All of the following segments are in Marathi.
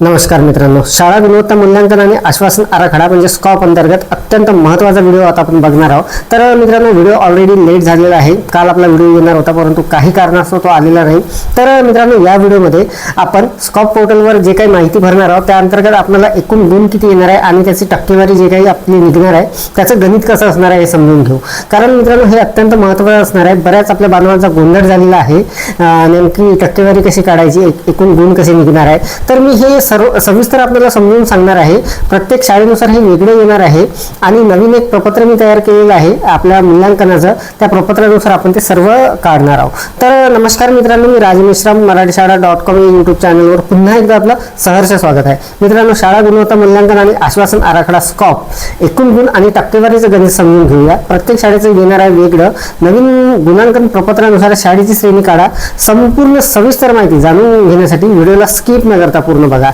नमस्कार मित्रांनो. शाळा गुणवत्ता मूल्यांकन आणि आश्वासन आराखडा म्हणजे स्कॉप अंतर्गत अत्यंत महत्त्वाचा व्हिडिओ आता आपण बघणार आहोत. तर मित्रांनो व्हिडिओ ऑलरेडी लेट झालेला आहे. काल आपला व्हिडिओ येणार होता परंतु काही कारणास्तव तो आलेला नाही. तर मित्रांनो या व्हिडिओमध्ये आपण स्कॉप पोर्टलवर जे काही माहिती भरणार आहोत त्या अंतर्गत आपल्याला एकूण गुण किती येणार आहे आणि त्याची टक्केवारी जे काही आपली निघणार आहे त्याचं गणित कसं असणार आहे हे समजून घेऊ. कारण मित्रांनो हे अत्यंत महत्त्वाचं असणार आहे. बऱ्याच आपल्या बांधवांचा गोंधळ झालेला आहे. नेमकी टक्केवारी कशी काढायची एकूण गुण कसे निघणार आहे. तर मी हे सर्व सविस्तर आपल्याला समजून सांगणार आहे. प्रत्येक शाळेनुसार हे वेगळे येणार आहे. आणि नवीन एक प्रपत्र मी तयार केलेलं आहे. आपल्या मूल्यांकनाचं. त्या प्रपत्रानुसार आपण ते सर्व काढणार आहोत. तर नमस्कार मित्रांनो मी राज मिश्राम मराठी शाळा डॉट कॉम या युट्यूब चॅनलवर पुन्हा एकदा आपलं सहर्ष स्वागत आहे. मित्रांनो शाळा गुणवत्ता मूल्यांकन आणि आश्वासन आराखडा स्कॉप एकूण गुण आणि टक्केवारीचं गणित समजून घेऊया. प्रत्येक शाळेचं येणार आहे वेगळं. नवीन गुणांकन प्रपत्रानुसार शाळेची श्रेणी काढा. संपूर्ण सविस्तर माहिती जाणून घेण्यासाठी व्हिडिओला स्किप न करता पूर्ण बघा.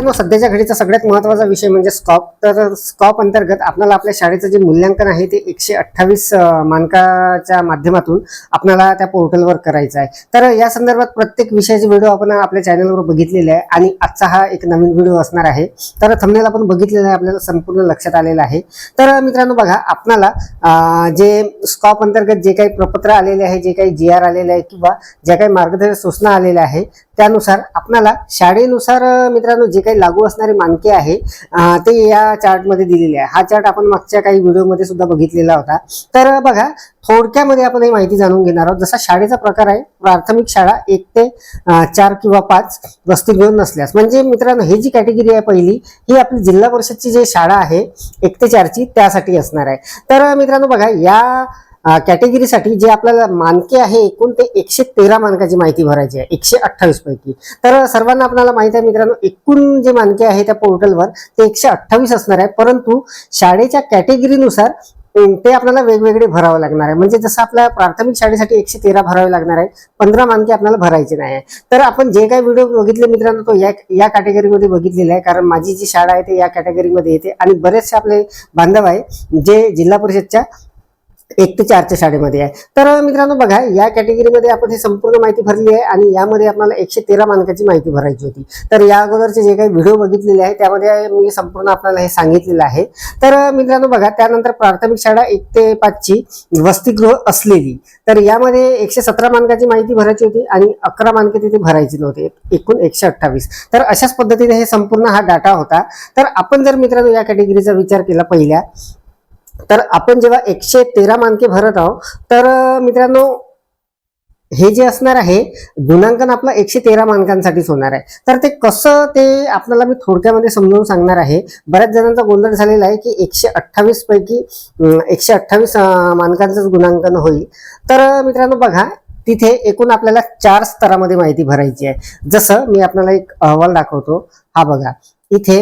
मित्रांनो सध्याच्या घडीचा सगळ्यात महत्त्वाचा विषय म्हणजे स्कॉप तर स्कॉप अंतर्गत आपल्याला आपल्या शाळेचं जे मूल्यांकन आहे ते एकशे अठ्ठावीस मानकाच्या माध्यमातून आपल्याला त्या पोर्टलवर करायचं आहे. तर या संदर्भात प्रत्येक विषयाचे व्हिडिओ आपण आपल्या चॅनलवर बघितलेले आहे आणि आजचा हा एक नवीन व्हिडिओ असणार आहे. तर थंबनेल आपण बघितलेला आहे आपल्याला संपूर्ण लक्षात आलेलं आहे. तर मित्रांनो बघा आपणाला जे स्कॉप अंतर्गत जे काही प्रपत्र आलेले आहे जे काही जी आर आलेले आहे किंवा ज्या काही मार्गदर्शक सूचना आलेल्या आहे त्यानुसार आपणाला शाळेनुसार मित्रांनो जे काही लागू असणारे मानके आहे ते या चार्टमध्ये दिलेले आहे. हा चार्ट आपण मागच्या काही व्हिडिओमध्ये सुद्धा बघितलेला होता. तर बघा थोडक्यामध्ये आपण ही माहिती जाणून घेणार आहोत. जसा शाळेचा प्रकार आहे प्राथमिक शाळा एक ते चार किंवा पाच वसतिगृह नसल्यास. म्हणजे मित्रांनो ही जी कॅटेगरी आहे पहिली ही आपली जिल्हा परिषदची जी शाळा आहे एक ते चारची त्यासाठी असणार आहे. तर मित्रांनो बघा या कॅटेगरीसाठी जे आपल्याला मानके आहे एकूण ते एकशे तेरा मानकाची माहिती भरायची आहे एकशे अठ्ठावीस पैकी. तर सर्वांना आपल्याला माहिती आहे मित्रांनो एकूण जे मानके आहे त्या पोर्टलवर ते एकशे अठ्ठावीस असणार आहे परंतु शाळेच्या कॅटेगरीनुसार ते आपल्याला वेगवेगळे भरावं लागणार आहे? म्हणजे जसं आपल्या प्राथमिक शाळेसाठी एकशे तेरा भरावे लागणार आहे पंधरा मानके आपल्याला भरायचे नाही आहे. तर आपण जे काही व्हिडिओ बघितले मित्रांनो तो या या कॅटेगरीमध्ये बघितलेला आहे कारण माझी जी शाळा आहे ते या कॅटेगरीमध्ये येते. आणि बरेचसे आपले बांधव आहे जे जिल्हा परिषदच्या एक ते चारच्या शाळेमध्ये आहे. तर मित्रांनो बघा या कॅटेगरीमध्ये आपण ही संपूर्ण माहिती भरली आहे आणि यामध्ये आपल्याला एकशे तेरा मानकाची माहिती भरायची होती. तर या अगोदरचे जे काही व्हिडिओ बघितलेले आहे त्यामध्ये मी संपूर्ण आपल्याला हे सांगितलेलं आहे. तर मित्रांनो बघा त्यानंतर प्राथमिक शाळा एक ते पाचची वसतिगृह असलेली. तर यामध्ये एकशे सतरा मानकाची माहिती भरायची होती आणि अकरा मानके तिथे भरायची नव्हते. एकूण एकशे अठ्ठावीस. तर अशाच पद्धतीने हे संपूर्ण हा डाटा होता. तर आपण जर मित्रांनो या कॅटेगरीचा विचार केला पहिल्या तर आपण जेव्हा एकशे तेरा मानके भरत आहोत तर मित्रांनो हे जे असणार आहे गुणांकन आपलं एकशे तेरा मानकांसाठीच होणार आहे. तर ते कसं ते आपल्याला मी थोडक्यामध्ये समजावून सांगणार आहे. बऱ्याच जणांचा गोंधळ झालेला आहे की एकशे अठ्ठावीस पैकी एकशे अठ्ठावीस मानकांचंच गुणांकन होईल. तर मित्रांनो बघा तिथे एकूण आपल्याला चार स्तरामध्ये माहिती भरायची आहे. जसं मी आपल्याला एक अहवाल दाखवतो. हा बघा इथे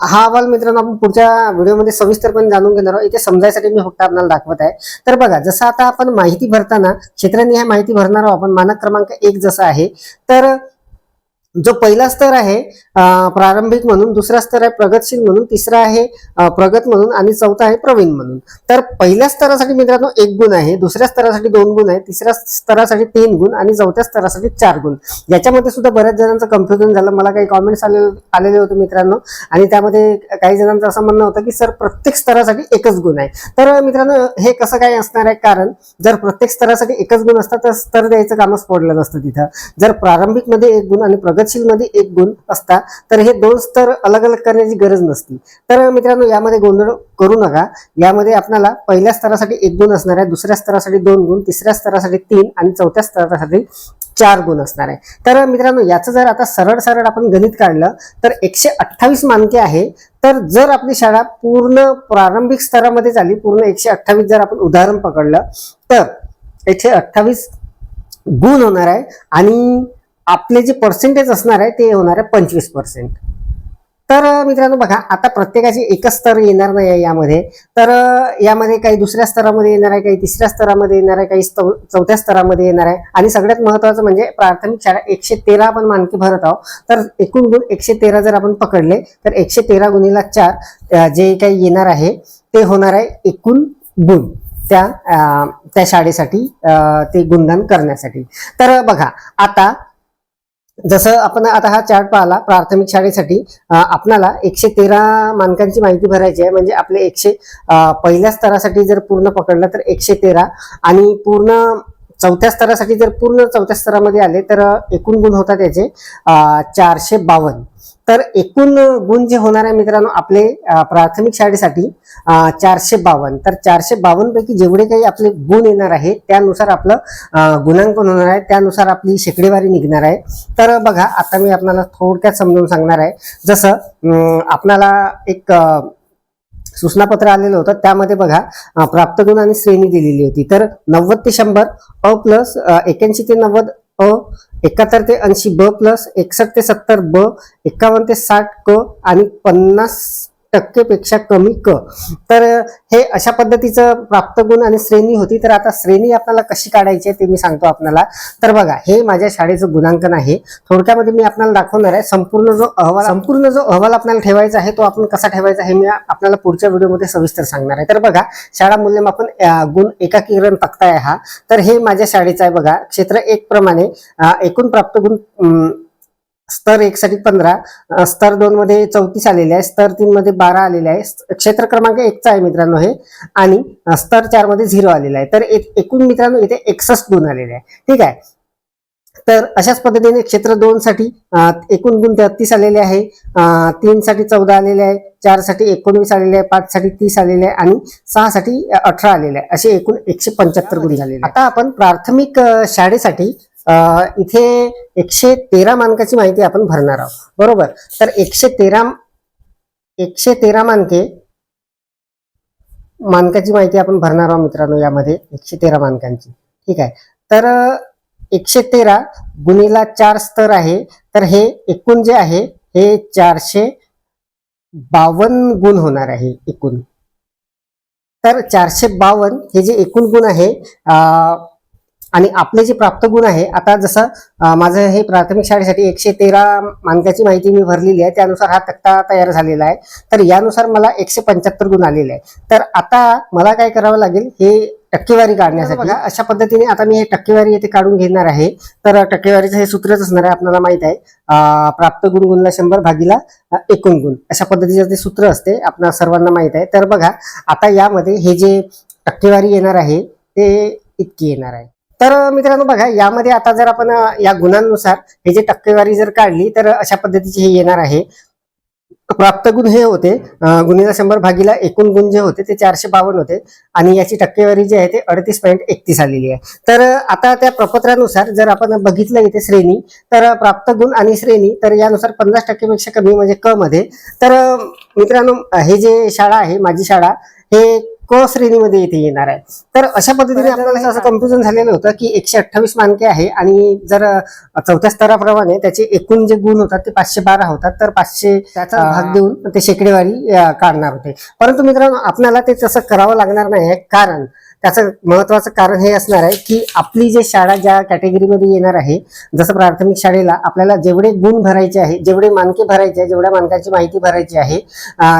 हा अहवाल मित्रांनो आपण पुढच्या व्हिडिओमध्ये सविस्तरपणे जाणून घेणार आहोत. इथे समजायसाठी मी फक्त आपल्याला दाखवत आहे. तर बघा जसं आता आपण माहिती भरताना क्षेत्रनिहाय माहिती भरणार आहोत आपण मानक क्रमांक एक जसा आहे तर जो पहिला स्तर आहे प्रारंभिक म्हणून दुसरा स्तर आहे प्रगतशील म्हणून तिसरा आहे प्रगत म्हणून आणि चौथा आहे प्रवीण म्हणून. तर पहिल्या स्तरासाठी मित्रांनो एक गुण आहे दुसऱ्या स्तरासाठी दोन गुण आहे तिसऱ्या स्तरासाठी तीन गुण आणि चौथ्या स्तरासाठी चार गुण. याच्यामध्ये सुद्धा बऱ्याच जणांचं कन्फ्युजन झालं. मला काही कॉमेंट्स आले आलेले होते मित्रांनो. आणि त्यामध्ये काही जणांचं असं म्हणणं होतं की सर प्रत्येक स्तरासाठी एकच गुण आहे. तर मित्रांनो हे कसं काय असणार आहे? कारण जर प्रत्येक स्तरासाठी एकच गुण असतं तर स्तर द्यायचं कामच पडलं नसतं तिथं. जर प्रारंभिकमध्ये एक गुण आणि प्रगत मध्ये एक गुण असता तर हे दोन स्तर अलग अलग करण्याची गरज नसती. तर मित्रांनो यामध्ये गोंधळ करू नका. यामध्ये आपल्याला पहिल्या स्तरासाठी एक गुण असणार आहे दुसऱ्या स्तरासाठी दोन गुण तिसऱ्या स्तरासाठी तीन आणि चौथ्या स्तरासाठी चार गुण असणार आहे. तर मित्रांनो याचं जर आता सरळ सरळ आपण गणित काढलं तर एकशे अठ्ठावीस मानके आहे. तर जर आपली शाळा पूर्ण प्रारंभिक स्तरामध्ये झाली पूर्ण एकशे अठ्ठावीस जर आपण उदाहरण पकडलं तर एकशे अठ्ठावीस गुण होणार आहे आणि आपले जे पर्सेंटेज असणार आहे ते होणार आहे पंचवीस पर्सेंट तर मित्रांनो बघा आता प्रत्येकाची एकच स्तर येणार नाही आहे यामध्ये. तर यामध्ये काही दुसऱ्या स्तरामध्ये येणार आहे काही तिसऱ्या स्तरामध्ये येणार आहे काही चौथ्या स्तरामध्ये येणार आहे. आणि सगळ्यात महत्वाचं म्हणजे प्राथमिक शाळा एकशे तेरा आपण मानकी भरत आहोत. तर एकूण गुण एकशे तेरा जर आपण पकडले तर एकशे तेरा गुणीला चार जे काही येणार आहे ते होणार आहे एकूण गुण त्या त्या शाळेसाठी ते गुणदान करण्यासाठी. तर बघा आता जसं आपण आता हा चार्ट पाहिला प्राथमिक शाळेसाठी आपणाला एकशे तेरा मानकांची माहिती भरायची आहे. म्हणजे आपले एकशे पहिल्या स्तरासाठी जर पूर्ण पकडलं तर एकशे तेरा आणि पूर्ण चौथ्या स्तरासाठी जर पूर्ण चौथ्या स्तरामध्ये आले तर एकूण गुण होता त्याचे चारशे बावन्न. तर एकूण गुण जे होणार आहे मित्रांनो आपले प्राथमिक शाळेसाठी चारशे बावन्न. तर चारशे बावन्न पैकी जेवढे काही आपले गुण येणार आहे त्यानुसार आपलं गुणांकन होणार आहे त्यानुसार आपली शेकडेवारी निघणार आहे. तर बघा आता मी आपल्याला थोडक्यात समजावून सांगणार आहे. जसं आपणाला एक सूचनापत्र आलेलं होतं त्यामध्ये बघा प्राप्त गुण आणि श्रेणी दिलेली होती. तर नव्वद ते शंभर अ प्लस एक्याऐंशी ते नव्वद अ एकाहत्तर ते ऐंशी ब प्लस एकसष्ट ते सत्तर ब एकावन्न ते साठ क आणि पन्नास टक्केपेक्षा कमी क. तर हे अशा पद्धतीचं प्राप्त गुण आणि श्रेणी होती तर आता श्रेणी आपल्याला कशी काढायची आहे ते मी सांगतो आपल्याला. तर बघा हे माझ्या शाळेचं गुणांकन आहे. थोडक्यामध्ये मी आपल्याला दाखवणार आहे संपूर्ण जो अहवाल संपूर्ण जो अहवाल आपल्याला ठेवायचा आहे तो आपण कसा ठेवायचा हे मी आपल्याला पुढच्या व्हिडिओमध्ये सविस्तर सांगणार आहे. तर बघा शाळा मूल्यमापन गुण एकाकीकरण तक्ता आहे हा. तर हे माझ्या शाळेचं आहे बघा क्षेत्र एक प्रमाणे एकूण प्राप्त गुण स्तर एक साठी पंधरा स्तर दोन मध्ये चौतीस आलेले आहे स्तर तीन मध्ये बारा आलेले आहे. क्षेत्र क्रमांक एकचा आहे मित्रांनो हे. आणि स्तर चारमध्ये झिरो आलेला आहे. तर एक- एकूण मित्रांनो इथे एकसष्ट गुण आलेले आहे. ठीक आहे? तर अशाच पद्धतीने क्षेत्र दोन साठी एकूण गुण तेहतीस आलेले आहे. तीन साठी चौदा आलेले आहे. चारसाठी एकोणवीस आलेले आहे. पाच साठी तीस आलेले आहे. आणि सहा साठी अठरा आलेले आहे. असे एकूण एकशे पंच्याहत्तर गुण झालेले. आता आपण प्राथमिक शाळेसाठी इथे एकशे तेरा मानकाची माहिती आपण भरणार आहोत. बरोबर? तर एकशे तेरा एकशे तेरा मानके मानकाची माहिती आपण भरणार आहोत मित्रांनो यामध्ये एकशे तेरा मानकांची. ठीक आहे? तर एकशे तेरा गुणीला चार स्तर आहे. तर हे एकूण जे आहे हे चारशे बावन्न गुण होणार आहे एकूण. तर चारशे बावन्न हे जे एकूण गुण आहे आणि आपले जे प्राप्त गुण आहे आता जसं माझं हे प्राथमिक शाळेसाठी एकशे तेरा मानकाची माहिती मी भरलेली आहे त्यानुसार हा तक्ता तयार झालेला आहे. तर यानुसार मला एकशे पंच्याहत्तर गुण आलेले आहे तर आता मला काय करावं लागेल हे टक्केवारी काढण्यासाठी. बघा. अशा पद्धतीने आता मी हे टक्केवारी येथे काढून घेणार आहे. तर टक्केवारीचं हे सूत्रच असणार आहे आपल्याला माहीत आहे. प्राप्त गुण गुणला शंभर भागीला एकूण गुण. अशा पद्धतीचं ते सूत्र असते आपल्या सर्वांना माहीत आहे. तर बघा आता यामध्ये हे जे टक्केवारी येणार आहे ते इतकी येणार आहे. तर मित्रांनो बघा यामध्ये आता जर आपण या गुणांनुसार हे जे टक्केवारी जर काढली तर अशा पद्धतीची हे येणार आहे. प्राप्त गुण हे होते अं, गुणीला शंभर भागीला एकूण गुण जे होते ते चारशे बावन्न होते. आणि याची टक्केवारी जी आहे ते अडतीस पॉईंट एकतीस आलेली आहे. तर आता त्या प्रपत्रानुसार जर आपण बघितलं इथे श्रेणी तर प्राप्त गुण आणि श्रेणी तर यानुसार पन्नास टक्केपेक्षा कमी म्हणजे क मध्ये तर मित्रांनो हे जे शाळा आहे माझी शाळा हे क श्रेणीमध्ये इथे येणार आहे. तर अशा पद्धतीने आपल्याला असं कन्फ्युजन झालेलं होतं की एकशे अठ्ठावीस मानके आहे आणि जर चौथ्या स्तराप्रमाणे त्याचे एकूण जे गुण होतात ते पाचशे बारा होतात तर पाचशे त्याचा भाग देऊन ते शेकडेवारी काढणार होते. परंतु मित्रांनो आपल्याला ते तसं करावं लागणार नाही आहे. कारण त्याचं महत्वाचं कारण हे असणार आहे की आपली जे शाळा ज्या कॅटेगरीमध्ये येणार आहे जसं प्राथमिक शाळेला आपल्याला जेवढे गुण भरायचे आहे जेवढे मानके भरायचे आहे जेवढ्या मानकाची माहिती भरायची आहे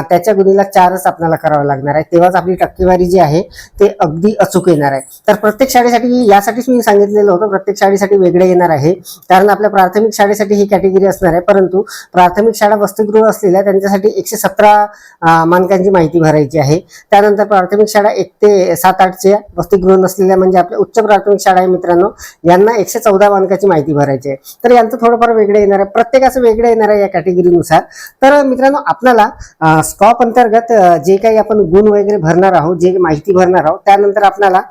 त्याच्या गुणीला चारच आपल्याला करावं लागणार आहे. तेव्हाच आपली टक्केवारी जी आहे ते अगदी अचूक येणार आहे. तर प्रत्येक शाळेसाठी यासाठीच मी सांगितलेलं होतं प्रत्येक शाळेसाठी वेगळे येणार आहे. कारण आपल्या प्राथमिक शाळेसाठी ही कॅटेगरी असणार आहे परंतु प्राथमिक शाळा वसतिगृह असलेल्या त्यांच्यासाठी एकशे सतरा मानकांची माहिती भरायची आहे. त्यानंतर प्राथमिक शाळा एक ते सात आठचे आठच्या वसतिगृह नसलेल्या म्हणजे आपल्या उच्च प्राथमिक शाळा आहे मित्रांनो यांना एकशे चौदा मानकाची माहिती भरायची आहे. तर यांचं थोडंफार वेगळं येणार आहे. प्रत्येकाचं वेगळं येणार आहे या कॅटेगरीनुसार तर मित्रांनो आपल्याला स्टॉप अंतर्गत जे काही आपण गुण वगैरे भरणार आहोत जे माहिती भरणार आहोत त्यानंतर आपल्याला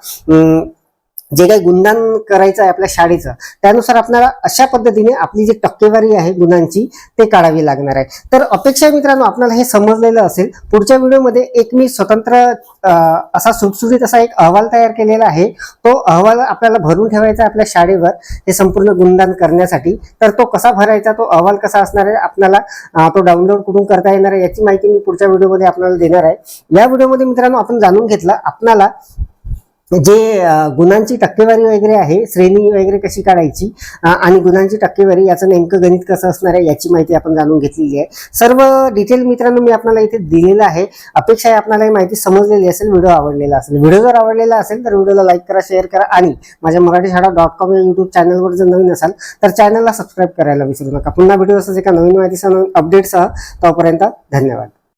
जे काही गुणदान करायचं आहे आपल्या शाळेचं त्यानुसार आपल्याला अशा पद्धतीने आपली जी टक्केवारी आहे गुणांची ते काढावी लागणार आहे. तर अपेक्षा मित्रांनो आपल्याला हे समजलेलं असेल. पुढच्या व्हिडिओमध्ये एक मी स्वतंत्र असा सुटसुटीत असा एक अहवाल तयार केलेला आहे. तो अहवाल आपल्याला भरून ठेवायचा आहे आपल्या शाळेवर हे संपूर्ण गुणदान करण्यासाठी. तर तो कसा भरायचा तो अहवाल कसा असणार आहे आपल्याला तो डाउनलोड कुठून करता येणार आहे याची माहिती मी पुढच्या व्हिडिओमध्ये आपल्याला देणार आहे. या व्हिडिओमध्ये मित्रांनो आपण जाणून घेतलं आपल्याला जे गुणांची टक्केवारी वगैरे आहे श्रेणी वगैरे कशी काढायची आणि गुणांची टक्केवारी याचं नेमकं गणित कसं असणार आहे याची माहिती आपण जाणून घेतलेली आहे. सर्व डिटेल मित्रांनो मी आपल्याला इथे दिलेलं आहे. अपेक्षा आहे आपल्याला ही माहिती समजलेली असेल व्हिडिओ आवडलेला असेल. व्हिडिओ जर आवडलेला असेल तर व्हिडिओला लाईक करा शेअर करा आणि माझ्या मराठी शाळा डॉट कॉम या युट्यूब चॅनलवर जर नवीन असाल तर चॅनलला सबस्क्राईब करायला विसरू नका. पुन्हा व्हिडिओ असं एका नवीन माहितीसह नवीन अपडेटसह तोपर्यंत धन्यवाद.